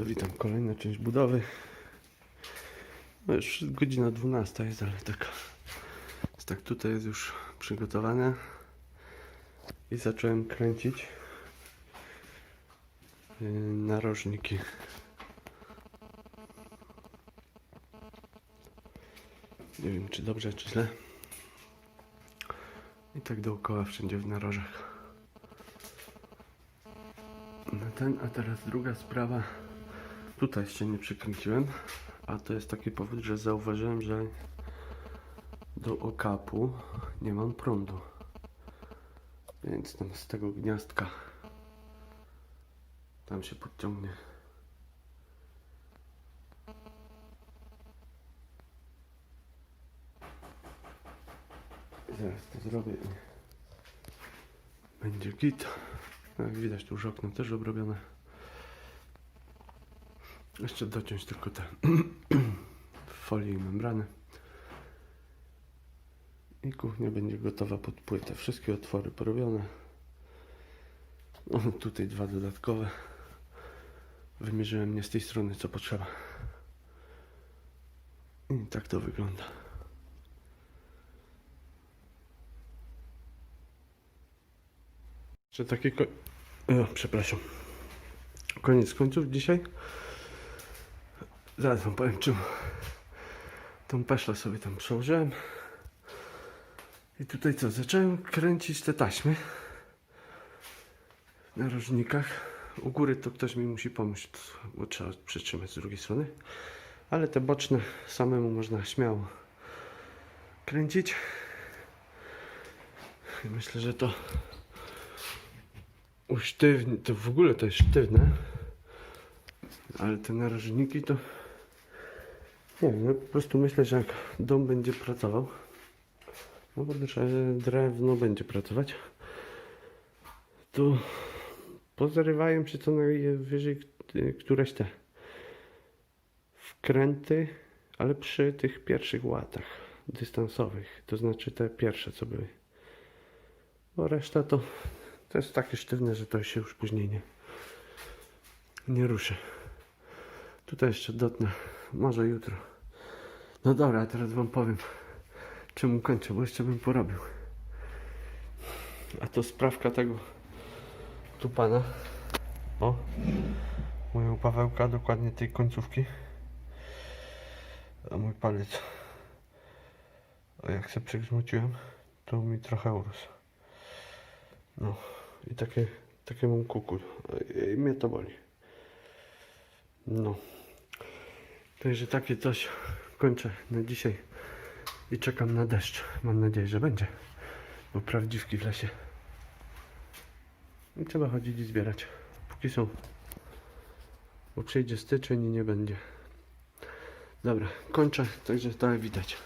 To witam, kolejna część budowy. No już godzina 12 jest, ale tak, jest tak tutaj jest już przygotowane. I zacząłem kręcić yy, narożniki. Nie wiem czy dobrze, czy źle. I tak dookoła wszędzie w narożach. No ten, a teraz druga sprawa. Tutaj jeszcze nie przykręciłem, a to jest taki powód, że zauważyłem, że do okapu nie mam prądu. Więc tam z tego gniazdka tam się podciągnie. Zaraz to zrobię będzie git. No, Jak widać, tu już okno też obrobione. Jeszcze dociąć tylko te folie i membrany. I kuchnia będzie gotowa pod płytę. Wszystkie otwory porobione. Tutaj dwa dodatkowe. Wymierzyłem nie z tej strony, co potrzeba. I tak to wygląda. Czy takie ko- o, przepraszam. Koniec końców dzisiaj. Zaraz wam powiem czym. Tą peszlę sobie tam przełożyłem. I tutaj co? Zacząłem kręcić te taśmy w narożnikach. U góry to ktoś mi musi pomóc, bo trzeba przytrzymać z drugiej strony. Ale te boczne samemu można śmiało kręcić. I myślę, że to usztywni, to w ogóle to jest sztywne, ale te narożniki to nie wiem, po prostu myślę, że jak dom będzie pracował, no bo drze- drewno będzie pracować, to pozarywają się co najwyżej k- któreś te wkręty, ale przy tych pierwszych łatach dystansowych, to znaczy te pierwsze co były, bo reszta to to jest takie sztywne, że to się już później nie, nie ruszy. Tutaj jeszcze dotnę, może jutro. No dobra, teraz wam powiem, czemu kończę, bo jeszcze bym porobił. A to sprawka tego tu pana. O, moja Pawełka, dokładnie tej końcówki. A mój palec, a jak się przygrzmociłem, to mi trochę urósł. No i takie, takie mam kuku. I mnie to boli. No. Także takie coś kończę na dzisiaj i czekam na deszcz. Mam nadzieję, że będzie. Bo prawdziwki w lesie. I trzeba chodzić i zbierać. Póki są. Bo przyjdzie styczeń i nie będzie. Dobra, kończę. Także to widać.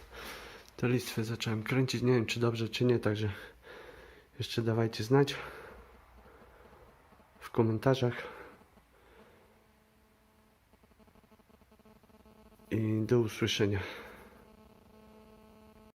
Te listwy zacząłem kręcić. Nie wiem czy dobrze, czy nie. Także jeszcze dawajcie znać w komentarzach. I do usłyszenia.